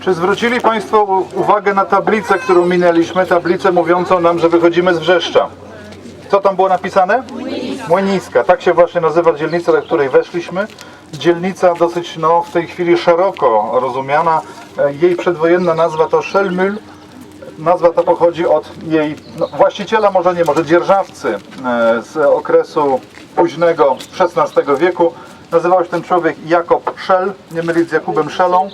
Czy zwrócili Państwo uwagę na tablicę, którą minęliśmy, tablicę mówiącą nam, że wychodzimy z Wrzeszcza? Co tam było napisane? Młyniska. Tak się właśnie nazywa dzielnica, do której weszliśmy. Dzielnica dosyć no, w tej chwili szeroko rozumiana. E, Jej przedwojenna nazwa to Szelmül. Nazwa ta pochodzi od jej no, właściciela, może nie, może dzierżawcy e, z okresu późnego XVI wieku. Nazywał się ten człowiek Jakob Szel, nie mylić z Jakubem Szelą.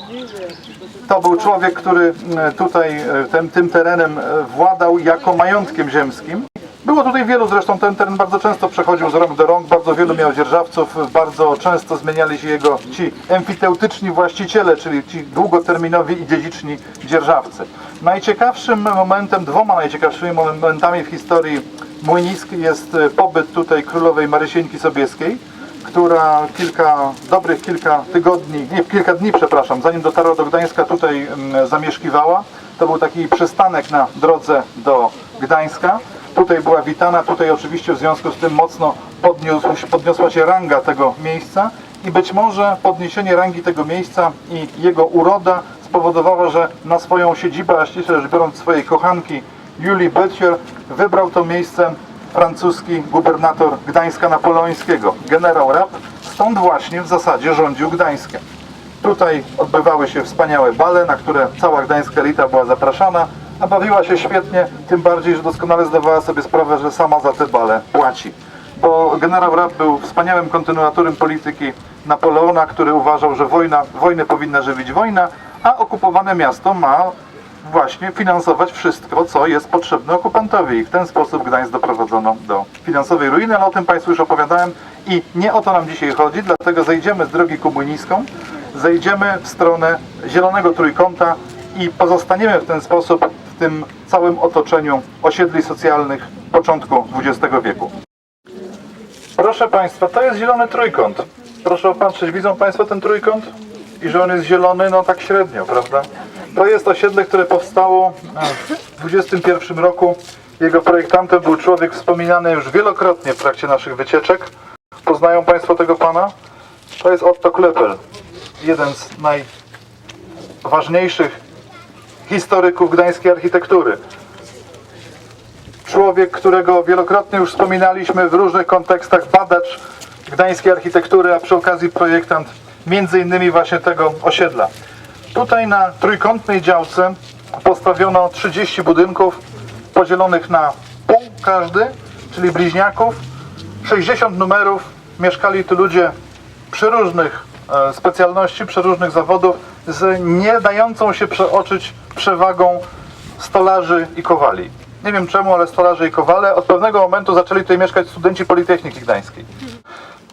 To był człowiek, który e, tutaj e, tym, tym terenem e, władał jako majątkiem ziemskim. Było tutaj wielu, zresztą ten teren bardzo często przechodził z rąk do rąk, bardzo wielu miał dzierżawców, bardzo często zmieniali się jego ci emfiteutyczni właściciele, czyli ci długoterminowi i dziedziczni dzierżawcy. Najciekawszym momentem, dwoma najciekawszymi momentami w historii Młynisk jest e, pobyt tutaj królowej Marysieńki Sobieskiej, która kilka, dobrych kilka tygodni, nie, kilka dni, przepraszam, zanim dotarła do Gdańska, tutaj mm, zamieszkiwała. To był taki przystanek na drodze do Gdańska. Tutaj była witana, tutaj oczywiście w związku z tym mocno podniósł, podniosła się ranga tego miejsca i być może podniesienie rangi tego miejsca i jego uroda spowodowała, że na swoją siedzibę, a ściśle rzecz biorąc swojej kochanki Julii Böttcher, wybrał to miejsce francuski gubernator Gdańska Napoleońskiego, generał Rapp, stąd właśnie w zasadzie rządził Gdańskiem. Tutaj odbywały się wspaniałe bale, na które cała gdańska elita była zapraszana, a bawiła się świetnie, tym bardziej, że doskonale zdawała sobie sprawę, że sama za te bale płaci. Bo generał Rapp był wspaniałym kontynuatorem polityki Napoleona, który uważał, że wojna, wojny powinna żywić wojna, a okupowane miasto ma właśnie finansować wszystko, co jest potrzebne okupantowi. I w ten sposób Gdańsk doprowadzono do finansowej ruiny, ale o tym Państwu już opowiadałem i nie o to nam dzisiaj chodzi, dlatego zejdziemy z drogi komunistką, zejdziemy w stronę Zielonego Trójkąta i pozostaniemy w ten sposób w tym całym otoczeniu osiedli socjalnych początku XX wieku. Proszę Państwa, to jest zielony trójkąt. Proszę opatrzyć, widzą Państwo ten trójkąt? I że on jest zielony, no tak średnio, prawda? To jest osiedle, które powstało w 21 roku. Jego projektantem był człowiek wspominany już wielokrotnie w trakcie naszych wycieczek. Poznają Państwo tego pana? To jest Otto Klepel, jeden z najważniejszych historyków gdańskiej architektury człowiek, którego wielokrotnie już wspominaliśmy w różnych kontekstach, badacz gdańskiej architektury, a przy okazji projektant między innymi właśnie tego osiedla. Tutaj na trójkątnej działce postawiono 30 budynków podzielonych na pół każdy, czyli bliźniaków, 60 numerów. Mieszkali tu ludzie przeróżnych e, specjalności, przeróżnych zawodów z nie dającą się przeoczyć przewagą stolarzy i kowali. Nie wiem czemu, ale stolarze i kowale od pewnego momentu zaczęli tutaj mieszkać studenci Politechniki Gdańskiej.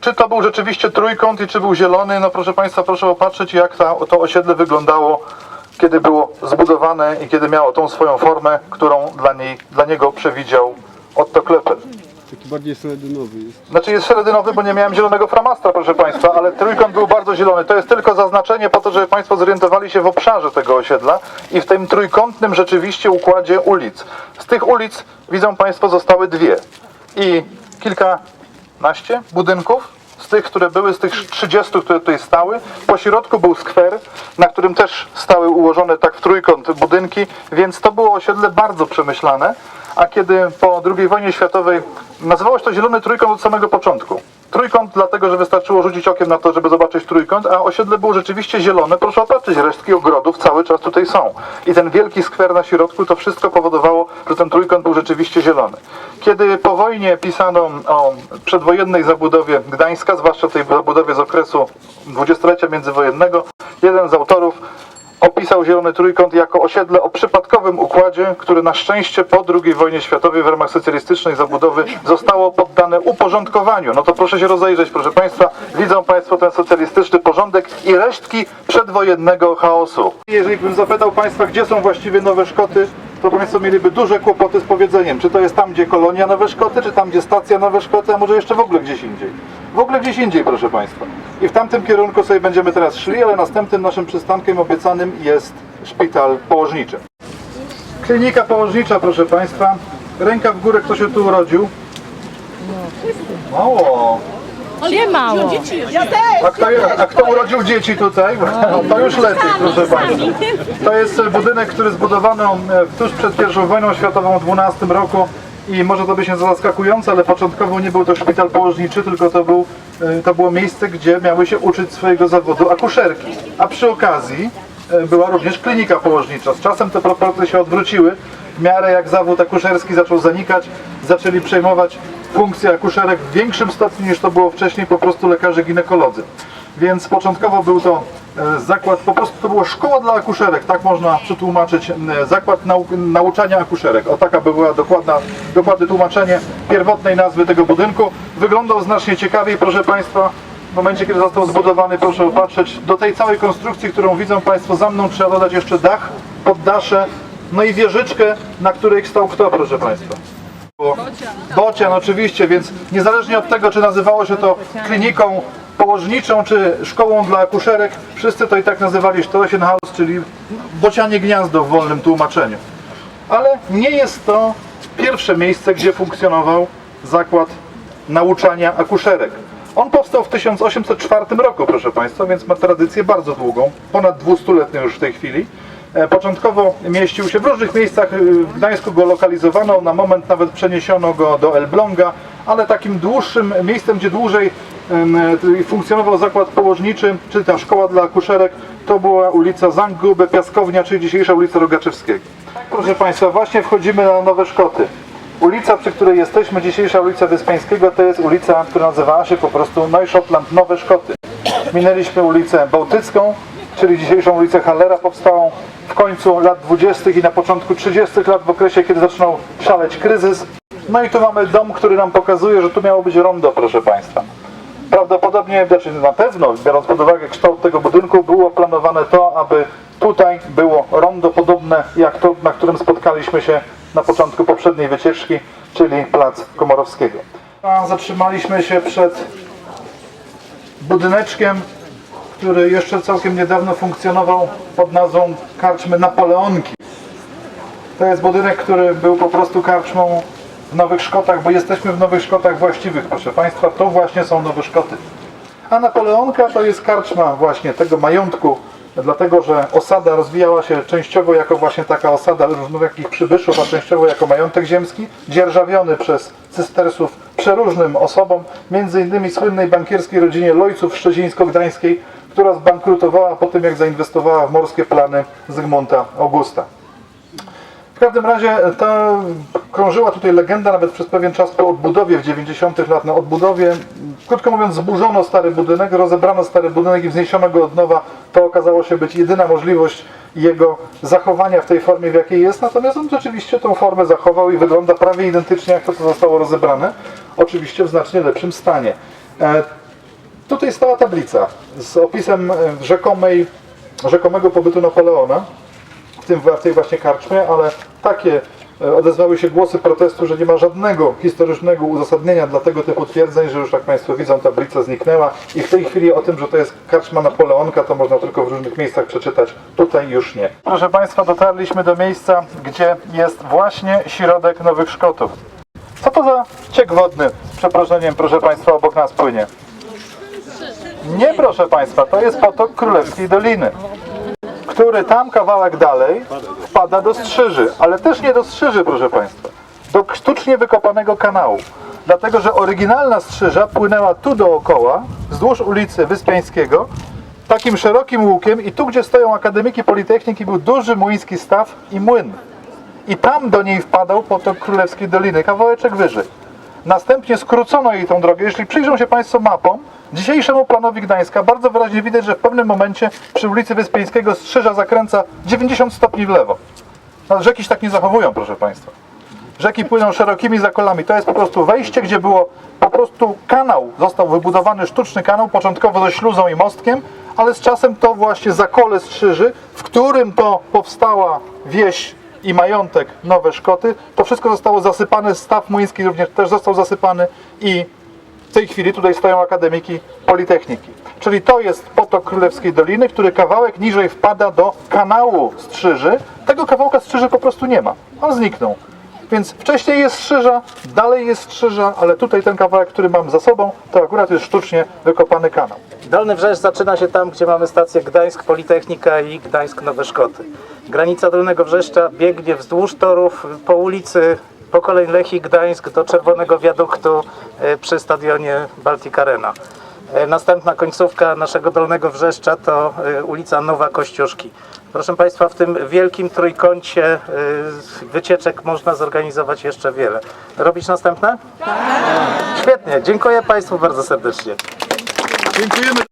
Czy to był rzeczywiście trójkąt i czy był zielony? No proszę Państwa, proszę popatrzeć jak ta, to osiedle wyglądało, kiedy było zbudowane i kiedy miało tą swoją formę, którą dla, niej, dla niego przewidział Otto Klepel. Taki bardziej seledynowy jest. Znaczy jest średynowy, bo nie miałem zielonego framastra, proszę Państwa, ale trójkąt był bardzo zielony. To jest tylko zaznaczenie po to, żeby Państwo zorientowali się w obszarze tego osiedla i w tym trójkątnym rzeczywiście układzie ulic. Z tych ulic, widzą Państwo, zostały dwie i kilkanaście budynków. Z tych, które były, z tych 30, które tutaj stały, po środku był skwer, na którym też stały ułożone tak w trójkąt budynki, więc to było osiedle bardzo przemyślane. A kiedy po II wojnie światowej nazywało się to zielony trójkąt od samego początku. Trójkąt dlatego, że wystarczyło rzucić okiem na to, żeby zobaczyć trójkąt, a osiedle było rzeczywiście zielone. Proszę opatrzyć, resztki ogrodów cały czas tutaj są. I ten wielki skwer na środku, to wszystko powodowało, że ten trójkąt był rzeczywiście zielony. Kiedy po wojnie pisano o przedwojennej zabudowie Gdańska, zwłaszcza tej zabudowie z okresu dwudziestolecia międzywojennego, jeden z autorów opisał Zielony Trójkąt jako osiedle o przypadkowym układzie, który na szczęście po II wojnie światowej w ramach socjalistycznej zabudowy zostało poddane uporządkowaniu. No to proszę się rozejrzeć, proszę Państwa. Widzą Państwo ten socjalistyczny porządek i resztki przedwojennego chaosu. Jeżeli bym zapytał Państwa, gdzie są właściwie Nowe Szkoty, to Państwo mieliby duże kłopoty z powiedzeniem, czy to jest tam, gdzie kolonia Nowe Szkoty, czy tam, gdzie stacja Nowe Szkoty, a może jeszcze w ogóle gdzieś indziej. W ogóle gdzieś indziej, proszę Państwa. I w tamtym kierunku sobie będziemy teraz szli, ale następnym naszym przystankiem obiecanym jest szpital położniczy. Klinika położnicza, proszę Państwa. Ręka w górę, kto się tu urodził? Mało. Nie mało. A kto, a kto urodził dzieci tutaj? No, to już lepiej, proszę Państwa. To jest budynek, który zbudowano e, tuż przed I wojną światową w 12 roku i może to być nieco zaskakujące, ale początkowo nie był to szpital położniczy, tylko to, był, e, to było miejsce, gdzie miały się uczyć swojego zawodu akuszerki. A przy okazji e, była również klinika położnicza. Z czasem te proporcje się odwróciły. W miarę jak zawód akuszerski zaczął zanikać, zaczęli przejmować funkcje akuszerek w większym stopniu niż to było wcześniej po prostu lekarze ginekolodzy. Więc początkowo był to e, zakład, po prostu to była szkoła dla akuszerek, tak można przetłumaczyć, e, zakład nau nauczania akuszerek. O taka by była dokładna, dokładne tłumaczenie pierwotnej nazwy tego budynku. Wyglądał znacznie ciekawiej, proszę Państwa. W momencie, kiedy został zbudowany, proszę popatrzeć, do tej całej konstrukcji, którą widzą Państwo za mną, trzeba dodać jeszcze dach, poddasze, no i wieżyczkę, na której stał kto, proszę Państwa? Bocian oczywiście, więc niezależnie od tego, czy nazywało się to kliniką położniczą, czy szkołą dla akuszerek, wszyscy to i tak nazywali Storchenhaus, czyli bocianie gniazdo w wolnym tłumaczeniu. Ale nie jest to pierwsze miejsce, gdzie funkcjonował zakład nauczania akuszerek. On powstał w 1804 roku, proszę Państwa, więc ma tradycję bardzo długą, ponad 200-letnią już w tej chwili. E, Początkowo mieścił się w różnych miejscach, y, w Gdańsku go lokalizowano, na moment nawet przeniesiono go do Elbląga, ale takim dłuższym miejscem, gdzie dłużej y, funkcjonował zakład położniczy, czy ta szkoła dla akuszerek, to była ulica Zangube, Piaskownia, czyli dzisiejsza ulica Rogaczewskiego. Proszę Państwa, właśnie wchodzimy na Nowe Szkoty. Ulica, przy której jesteśmy, dzisiejsza ulica Wyspiańskiego, to jest ulica, która nazywała się po prostu Neuschotland Nowe Szkoty. Minęliśmy ulicę Bałtycką, czyli dzisiejszą ulicę Hallera powstałą w końcu lat 20. i na początku 30. lat, w okresie, kiedy zaczynał szaleć kryzys. No i tu mamy dom, który nam pokazuje, że tu miało być rondo, proszę Państwa. Prawdopodobnie, znaczy na pewno, biorąc pod uwagę kształt tego budynku, było planowane to, aby tutaj było rondo podobne jak to, na którym spotkaliśmy się na początku poprzedniej wycieczki, czyli Plac Komorowskiego. A zatrzymaliśmy się przed budyneczkiem, który jeszcze całkiem niedawno funkcjonował pod nazwą karczmy Napoleonki. To jest budynek, który był po prostu karczmą w Nowych Szkotach, bo jesteśmy w Nowych Szkotach właściwych, proszę Państwa, to właśnie są Nowe Szkoty. A Napoleonka to jest karczma właśnie tego majątku, dlatego że osada rozwijała się częściowo jako właśnie taka osada różnorakich przybyszów, a częściowo jako majątek ziemski, dzierżawiony przez cystersów przeróżnym osobom, między innymi słynnej bankierskiej rodzinie Lojców Szczecińsko-Gdańskiej, która zbankrutowała po tym, jak zainwestowała w morskie plany Zygmunta Augusta. W każdym razie ta krążyła tutaj legenda nawet przez pewien czas po odbudowie w 90 lat. Na odbudowie, krótko mówiąc, zburzono stary budynek, rozebrano stary budynek i wzniesiono go od nowa. To okazało się być jedyna możliwość jego zachowania w tej formie, w jakiej jest. Natomiast on rzeczywiście tą formę zachował i wygląda prawie identycznie jak to, co zostało rozebrane. Oczywiście w znacznie lepszym stanie. Tutaj stała tablica z opisem e, rzekomej, rzekomego pobytu Napoleona w, tym, w tej właśnie karczmie, ale takie e, odezwały się głosy protestu, że nie ma żadnego historycznego uzasadnienia dla tego typu twierdzeń, że już jak Państwo widzą tablica zniknęła i w tej chwili o tym, że to jest karczma Napoleonka, to można tylko w różnych miejscach przeczytać, tutaj już nie. Proszę Państwa, dotarliśmy do miejsca, gdzie jest właśnie środek Nowych Szkotów. Co to za ciek wodny, z przeproszeniem, proszę Państwa, obok nas płynie? Nie, proszę Państwa, to jest potok Królewskiej Doliny, który tam kawałek dalej wpada do Strzyży, ale też nie do Strzyży, proszę Państwa, do sztucznie wykopanego kanału. Dlatego, że oryginalna Strzyża płynęła tu dookoła, wzdłuż ulicy Wyspiańskiego, takim szerokim łukiem i tu, gdzie stoją akademiki Politechniki, był duży młyński staw i młyn. I tam do niej wpadał potok Królewskiej Doliny, kawałeczek wyżej. Następnie skrócono jej tą drogę. Jeśli przyjrzą się Państwo mapom, dzisiejszemu planowi Gdańska bardzo wyraźnie widać, że w pewnym momencie przy ulicy Wyspiańskiego strzyża zakręca 90 stopni w lewo. No, rzeki się tak nie zachowują, proszę Państwa. Rzeki płyną szerokimi zakolami. To jest po prostu wejście, gdzie było po prostu kanał. Został wybudowany sztuczny kanał, początkowo ze śluzą i mostkiem, ale z czasem to właśnie zakole strzyży, w którym to powstała wieś i majątek Nowe Szkoty. To wszystko zostało zasypane, staw młyński również też został zasypany i w tej chwili tutaj stoją akademiki Politechniki. Czyli to jest potok Królewskiej Doliny, który kawałek niżej wpada do kanału Strzyży. Tego kawałka Strzyży po prostu nie ma. On zniknął. Więc wcześniej jest Strzyża, dalej jest Strzyża, ale tutaj ten kawałek, który mam za sobą, to akurat jest sztucznie wykopany kanał. Dolny Wrzesz zaczyna się tam, gdzie mamy stację Gdańsk Politechnika i Gdańsk Nowe Szkoty. Granica Dolnego Wrzeszcza biegnie wzdłuż torów po ulicy Pokoleń Lechii Gdańsk do Czerwonego Wiaduktu e, przy stadionie Baltic Arena. E, Następna końcówka naszego Dolnego Wrzeszcza to e, ulica Nowa Kościuszki. Proszę Państwa, w tym wielkim trójkącie wycieczek można zorganizować jeszcze wiele. Robić następne? Tak. Świetnie, dziękuję Państwu bardzo serdecznie. Dziękujemy.